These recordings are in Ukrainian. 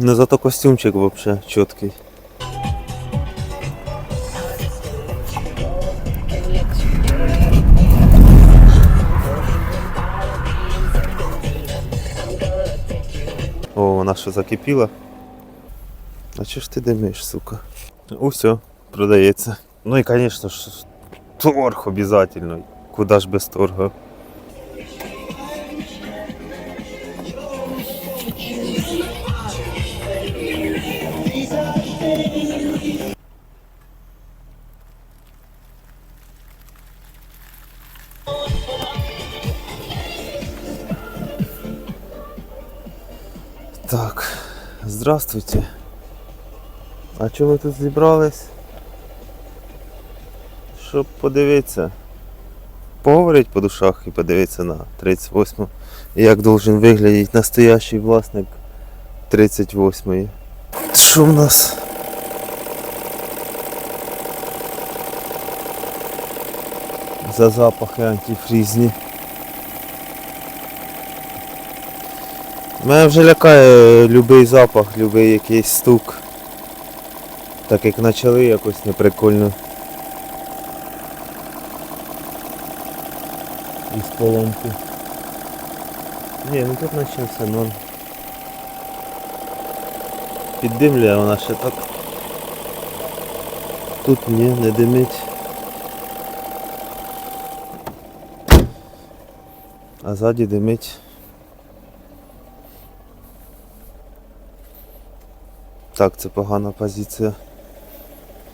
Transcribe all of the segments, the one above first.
Ну зато костюмчик вообще чіткий. О, вона що закипіла. А чого ж ти димиш, сука? Усе, продається. Ну і звісно ж, торг обов'язково. Куда ж без торгу? Здравствуйте. А чого ви тут зібрались? Щоб подивитися. Поговорити по душах і подивитися на 38 і як должен виглядати настоящий власник 38-ї. Що в нас? За запахи антифрізні. Мене вже лякає любий запах, любий якийсь стук. Так як почали якось неприкольно. Із поломки. Ні, ну тут наче все норм. Піддимлює вона ще так. Тут ні, не димить. А ззаді димить. Так, це погана позиція.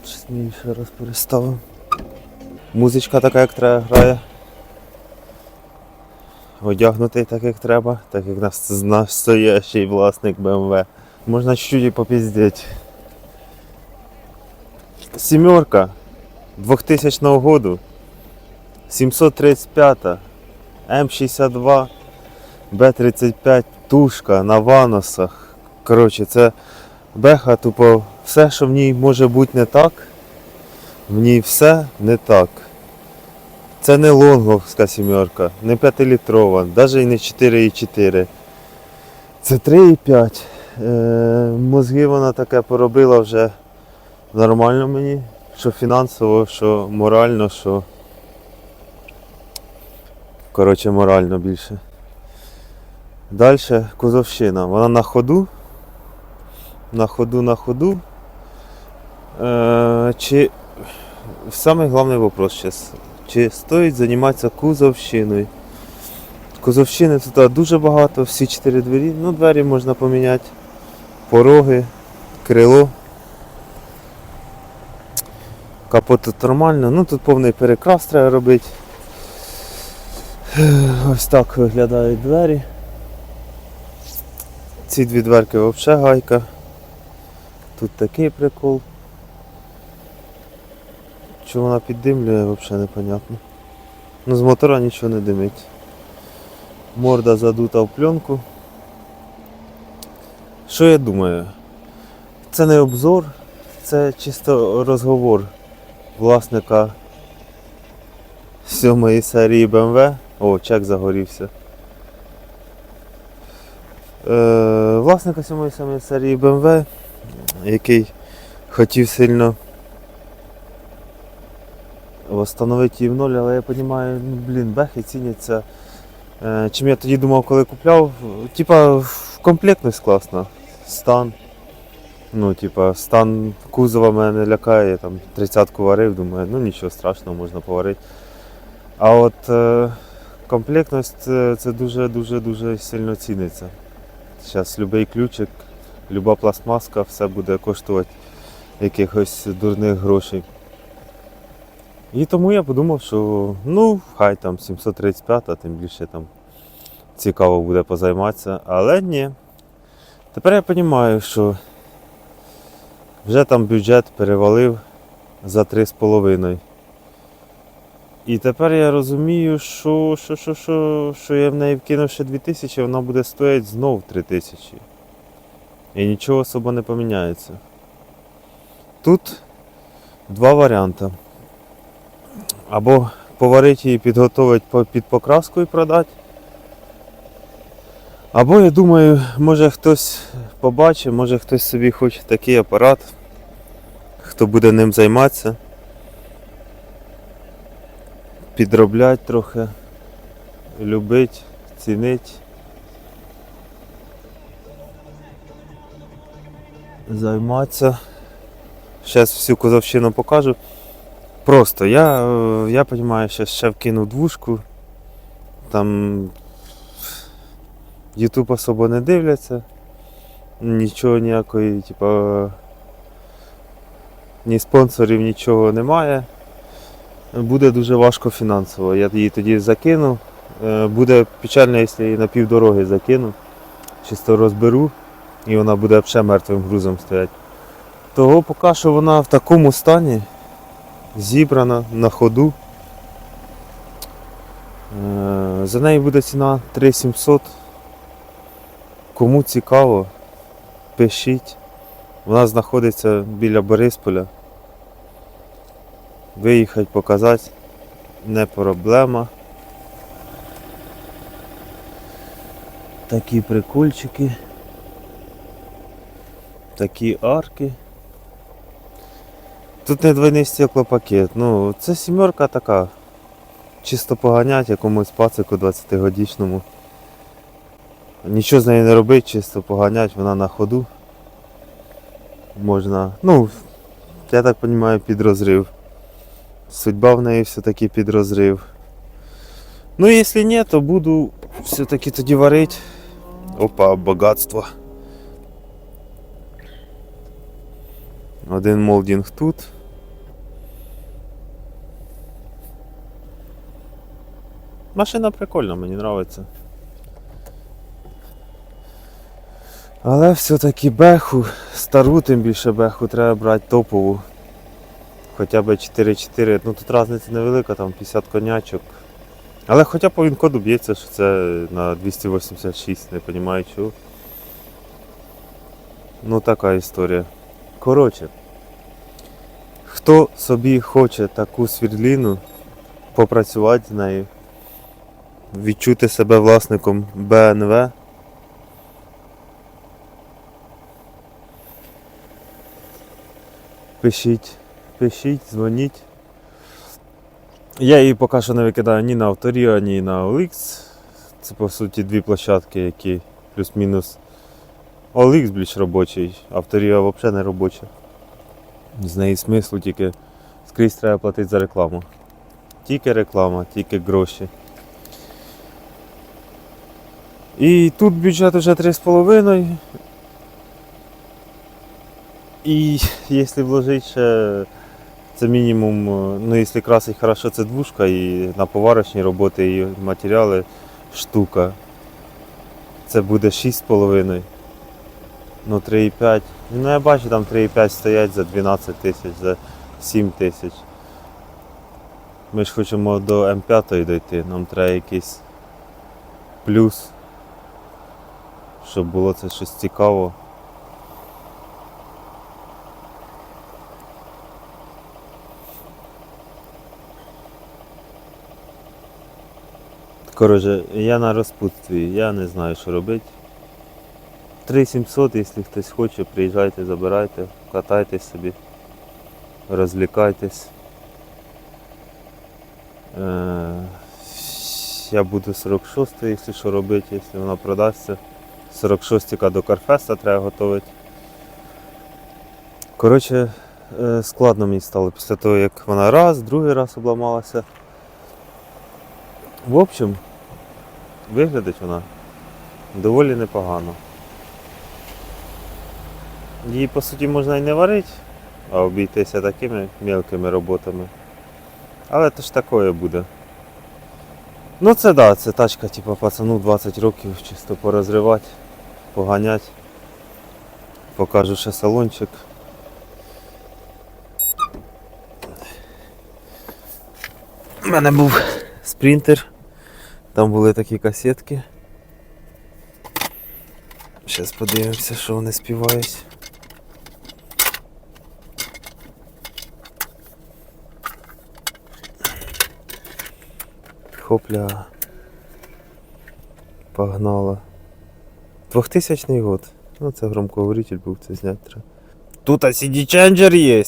Щось ще раз переставив. Музичка така, як треба грає. Одягнутий так, як треба, так як нас настоящий власник BMW. Можна чуть-чуть і попіздіть. Сімерка 2000 году. 735 М62 Б35 тушка на ваносах. Коротше, це беха тупо все, що в ній може бути не так, в ній все не так. Це не лонговська сімерка, не 5-літрова, навіть і не 4,4. Це 3,5. Е, мозги вона таке поробила вже нормально мені, що фінансово, що морально, що. Коротше, морально більше. Далі кузовщина. Вона на ходу. На ходу, на ходу. Е, чи Самый главный вопрос сейчас. Чи стоїть займатися кузовщиною? Кузовщини тут дуже багато, всі чотири двері. Ну, двері можна поміняти. Пороги, крило. Капот тут нормально. Ну тут повний перекрас треба робити. Ось так виглядають двері. Ці дві дверки взагалі гайка. Тут такий прикол. Що вона піддимлює, взагалі непонятно. Ну з мотора нічого не димить. Морда задута в пленку. Що я думаю? Це не обзор, це чисто розговор власника сьомої серії BMW. О, чек загорівся. Е, власника сьомої серії BMW, який хотів сильно Восстановити її в ноль, але я розумію, ну, блін, бехи ціняться. Е, чим я тоді думав, коли купляв, типа комплектність класна. Стан. Ну, типа, стан кузова мене не лякає, я там 30-ку варив, думаю, ну нічого страшного, можна поварити. А от е, комплектність е, це дуже-дуже дуже сильно ціниться. Зараз будь-який ключик, люба пластмаска, все буде коштувати якихось дурних грошей. І тому я подумав, що ну, хай там 735, а тим більше там цікаво буде позайматися. Але ні. Тепер я розумію, що вже там бюджет перевалив за 3,5. І тепер я розумію, що, що, що, що, що я в неї вкинув ще 2000, вона буде стоїти знов 3000. І нічого особо не поміняється. Тут два варіанти. Або поварити її, підготувати під покраску і продати. Або я думаю, може хтось побачить, може хтось собі хоче такий апарат, хто буде ним займатися. Підроблять трохи, любить, цінить. Займатися. Зараз всю козовщину покажу. Просто я, е, я розумію, що ще вкину двушку. Там Ютуб особо не дивляться. Нічого ніякої, типа, ні спонсорів, нічого немає. Буде дуже важко фінансово. Я її тоді закину. Е, Буде печально, якщо її на півдороги закину. Чисто розберу і вона буде ще мертвим грузом стояти. Того поки що вона в такому стані, зібрана на ходу. Е, За неї буде ціна 3700. Кому цікаво, пишіть. Вона знаходиться біля Борисполя. Виїхати, показати не проблема. Такі прикольчики. Такі арки. Тут не двойний стеклопакет. Ну, це сімерка така. Чисто поганять якомусь пацику 20-годічному. Нічого з нею не робить, чисто поганять, вона на ходу. Можна. Ну, я так розумію, під розрив. Судьба в неї все-таки під розрив. Ну, якщо ні, то буду все-таки тоді варити. Опа, багатство. Один молдінг тут. Машина прикольна, мені подобається. Але все-таки беху, стару тим більше беху треба брати топову. Хоча б 4-4, ну тут різниця невелика, там 50 конячок. Але хоча по він-коду б'ється, що це на 286, не розумію чого. Ну така історія. Коротше, хто собі хоче таку свірліну, попрацювати з нею, відчути себе власником БНВ. Пишіть, пишіть, дзвоніть. Я її поки що не викидаю ні на Авторіо, ні на OLX. Це по суті дві площадки, які плюс-мінус. OLX більш робочий, Авторіо взагалі не робоча. З неї смислу тільки скрізь треба платити за рекламу. Тільки реклама, тільки гроші. І тут бюджет вже 3,5. І якщо вложити ще це мінімум, е, ну якщо красить хорошо, це двушка і на поварочні роботи і матеріали штука. Це буде 6,5. Ну 3,5. Ну я бачу там 3,5 стоять за 12 тисяч, за 7 тисяч. Ми ж хочемо до М5 дойти, нам треба якийсь плюс, щоб було це щось цікаво. Коротше, я на розпутстві, я не знаю, що робити. 3700, якщо хтось хоче, приїжджайте, забирайте, катайтесь собі, розвлікайтесь. Е, Я буду 46 якщо що робити, якщо вона продасться. 46 до Карфеста треба готувати. Коротше, е, складно мені стало після того, як вона раз, другий раз обламалася. В общем, виглядить вона доволі непогано. Її по суті можна і не варити, а обійтися такими мелкими роботами. Але то ж такое буде. Ну це да, це тачка, типу пацану 20 років чисто порозривати, поганять. Покажу ще салончик. У мене був спринтер. Там були такі касетки. Зараз подивимося, що вони співають. Хопля. Погнала. 2000 год. Ну, це громкоговоритель був, це зняти. Тут CD ченджер є.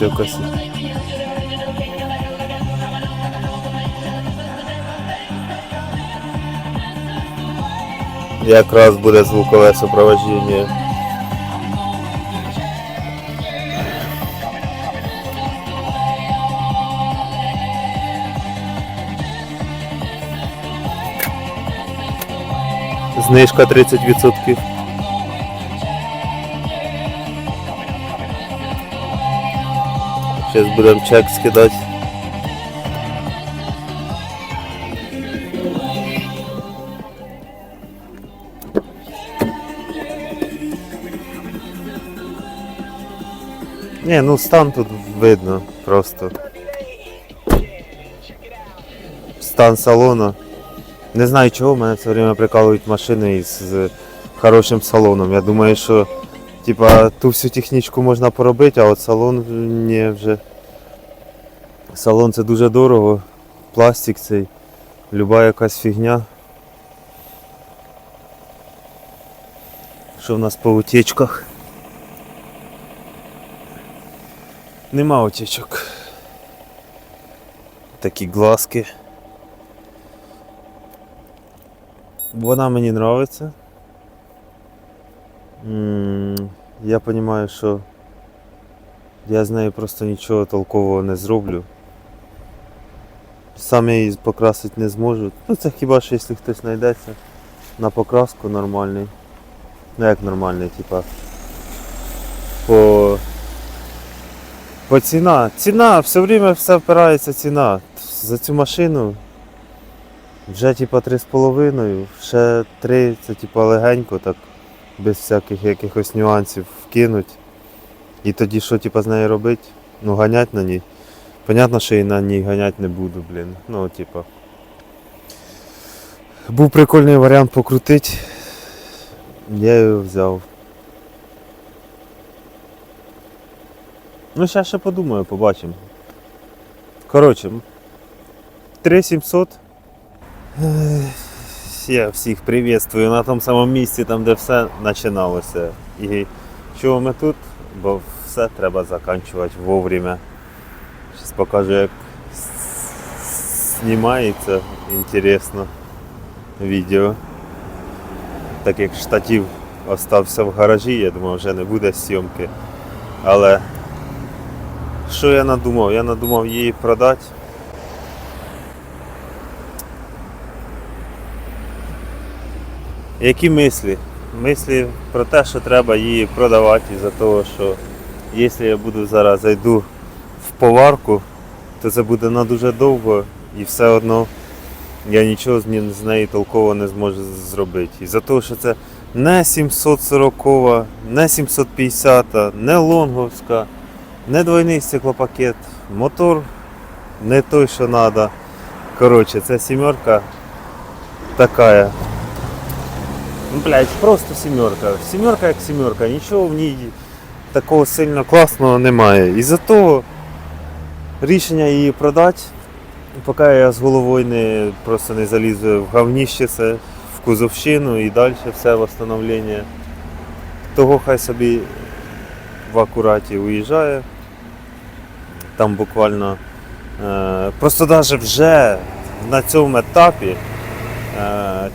Якось. Якраз буде звукове супроводження. Знижка 30%. Зараз будемо чек скидати. Не, ну стан тут видно просто. Стан салона. Не знаю чого, мене все время прикалують машини із хорошим салоном. Я думаю, що типа ту всю технічку можна поробити, а от салон ні вже. Салон це дуже дорого, пластик цей, люба якась фігня. Що в нас по утечках? Нема утечок. Такі глазки. Вона мені. М, Я розумію, що я з нею просто нічого толкового не зроблю. Сам я її покрасити не зможу. Ну це хіба що якщо хтось знайдеться на покраску нормальний. Ну як нормальний, типа. По. По ціна. Ціна, все время все впирається ціна. За цю машину вже типа 3,5, ще 3 це типа легенько, так без всяких якихось нюансів вкинуть. І тоді що типа з нею робити? Ну ганять на ній. Понятно, що і на ній ганять не буду, блін. Ну, типа. Був прикольний варіант покрутити. Я його взяв. Ну, зараз ще подумаю, побачимо. Коротше, 3700. Я всіх приветствую на тому самому місці, там де все починалося. І чого ми тут? Бо все треба закінчувати вовремя. Зараз покажу, як знімається інтересно відео. Так як штатив остався в гаражі, я думав, вже не буде зйомки. Але що я надумав? Я надумав її продати. Які мислі? Мислі про те, що треба її продавати із-за того, що якщо я буду зараз зайду в поварку, то це буде на дуже довго і все одно я нічого з неї толково не зможу зробити. Із-за того, що це не 740, не 750, не лонговська, не двойний стеклопакет, мотор не той, що треба. Коротше, це сімерка така. Ну, блядь, просто сімерка. Сімерка як сімерка, нічого в ній такого сильно класного немає. І за того рішення її продати, поки я з головою не, просто не залізу в говніще це, в кузовщину і далі все встановлення. Того хай собі в акураті уїжджає. Там буквально е, просто навіть вже на цьому етапі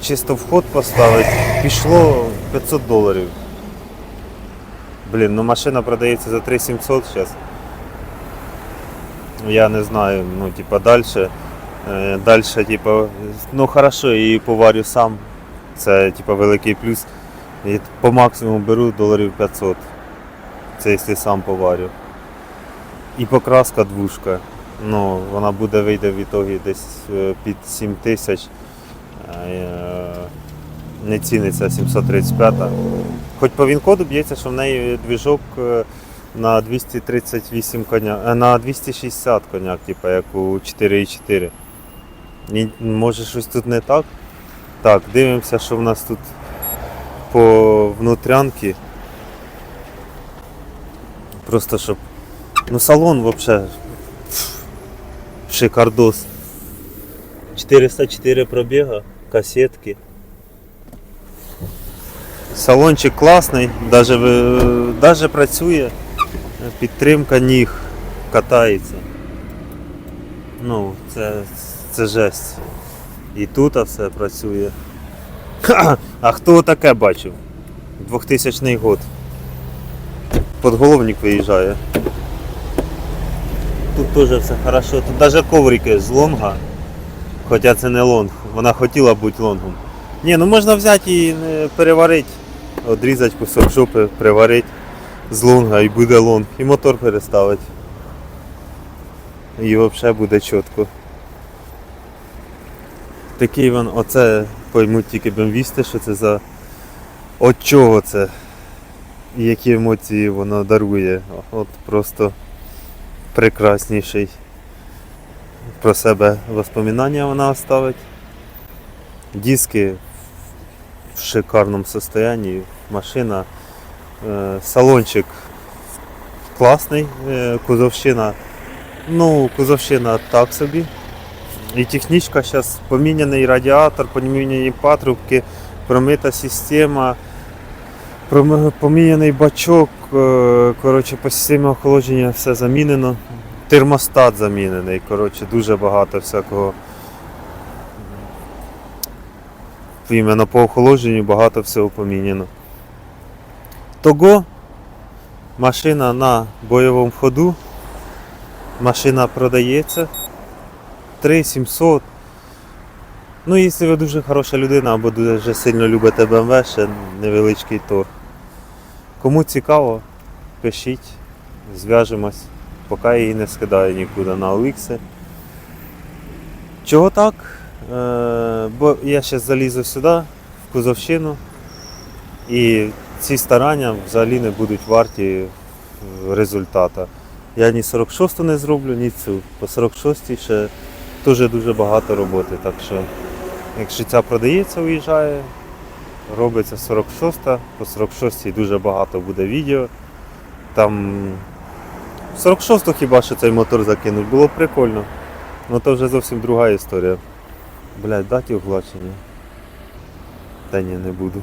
чисто вход поставити пішло 500 доларів. Блін, ну машина продається за 3700 зараз. Я не знаю, ну типа далі. Е, далі, типа, ну хорошо, її поварю сам. Це типа великий плюс. І по максимуму беру доларів 500. Це якщо сам поварю. І покраска двушка. Ну, вона буде вийде в ітогі десь е, під 7 тисяч. Е, Не ціниться 735. Хоч по він-коду б'ється, що в неї двіжок е, на 238 коня, е, на 260 коняк, типу, як у 4,4. І, Може щось тут не так? Так, дивимося, що в нас тут по внутрянки. Просто щоб. Ну салон взагалі шикардос. 404 пробіга, касетки. Салончик класний, даже, даже працює, підтримка ніг катається. Ну, це, це жесть. І тут все працює. А хто таке бачив? 2000 год. Подголовник виїжджає. Тут теж все хорошо. Тут навіть коврики з лонга. Хоча це не лонг. Вона хотіла бути лонгом. Ні, ну можна взяти і е, переварити. Одрізати кусок жопи, приварити з лонга і буде лонг. І мотор переставити. І взагалі буде чітко. Такий він, оце поймуть тільки бемвісти, що це за. От чого це? І які емоції воно дарує. От просто прекрасніший. Про себе воспоминання вона оставить. Диски в шикарному состоянии. Машина. Е, Салончик класний, е, кузовщина. Ну, кузовщина так собі. І технічка зараз поміняний радіатор, поміняні патрубки, промита система, поміняний бачок, е, коротше, по системі охолодження все замінено. Термостат замінений, коротше, дуже багато всякого. Іменно по охолодженню багато всього поміняно. Того машина на бойовому ходу. Машина продається. 3700. Ну, якщо ви дуже хороша людина або дуже сильно любите BMW, ще невеличкий торг. Кому цікаво, пишіть, зв'яжемось, поки я її не скидаю нікуди на OX. Чого так? Е, бо я зараз залізу сюди, в кузовщину, і ці старання взагалі не будуть варті результата. Я ні 46-ту не зроблю, ні цю. По 46-й ще дуже дуже багато роботи. Так що, якщо ця продається, уїжджає, робиться 46-та, по 46-й дуже багато буде відео. Там 46 хіба що цей мотор закинуть, було прикольно. Ну то вже зовсім друга історія. Блядь, дати оплачення. Та ні, не буду.